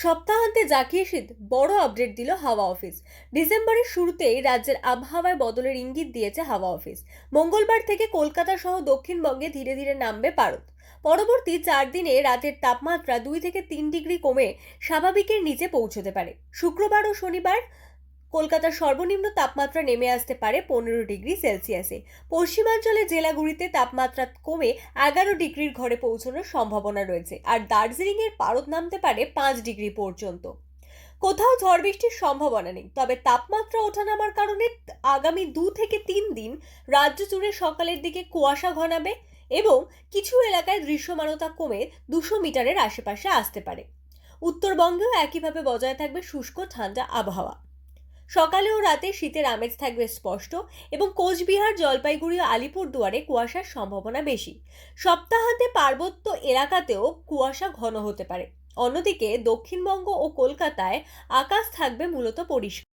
সপ্তাহান্তে জাকিয়ে শীত বড় আপডেট দিল হাওয়া অফিস ডিসেম্বরের শুরুতেই রাজ্যের আবহাওয়ায় বদলের ইঙ্গিত দিয়েছে হাওয়া অফিস মঙ্গলবার থেকে কলকাতা সহ দক্ষিণবঙ্গে ধীরে ধীরে নামবে পারত পরবর্তী চার দিনে রাতের তাপমাত্রা দুই থেকে তিন ডিগ্রি কমে স্বাভাবিকের নিচে পৌঁছতে পারে। শুক্রবার ও শনিবার কলকাতার সর্বনিম্ন তাপমাত্রা নেমে আসতে পারে পনেরো ডিগ্রি সেলসিয়াসে। পশ্চিমাঞ্চলের জেলাগুলিতে তাপমাত্রা কমে এগারো ডিগ্রির ঘরে পৌঁছানোর সম্ভাবনা রয়েছে, আর দার্জিলিংয়ের পারদ নামতে পারে পাঁচ ডিগ্রি পর্যন্ত। কোথাও ঝড় বৃষ্টির সম্ভাবনা নেই, তবে তাপমাত্রা ওঠানামার কারণে আগামী দু থেকে তিন দিন রাজ্য জুড়ে সকালের দিকে কুয়াশা ঘনাবে এবং কিছু এলাকায় দৃশ্যমানতা কমে দুশো মিটারের আশেপাশে আসতে পারে। উত্তরবঙ্গেও একইভাবে বজায় থাকবে শুষ্ক ঠান্ডা আবহাওয়া। সকালে ও রাতে শীতের আমেজ থাকবে স্পষ্ট এবং কোচবিহার, জলপাইগুড়ি ও আলিপুরদুয়ারে কুয়াশার সম্ভাবনা বেশি। সপ্তাহান্তে পার্বত্য এলাকাতেও কুয়াশা ঘন হতে পারে। অন্যদিকে দক্ষিণবঙ্গ ও কলকাতায় আকাশ থাকবে মূলত পরিষ্কার।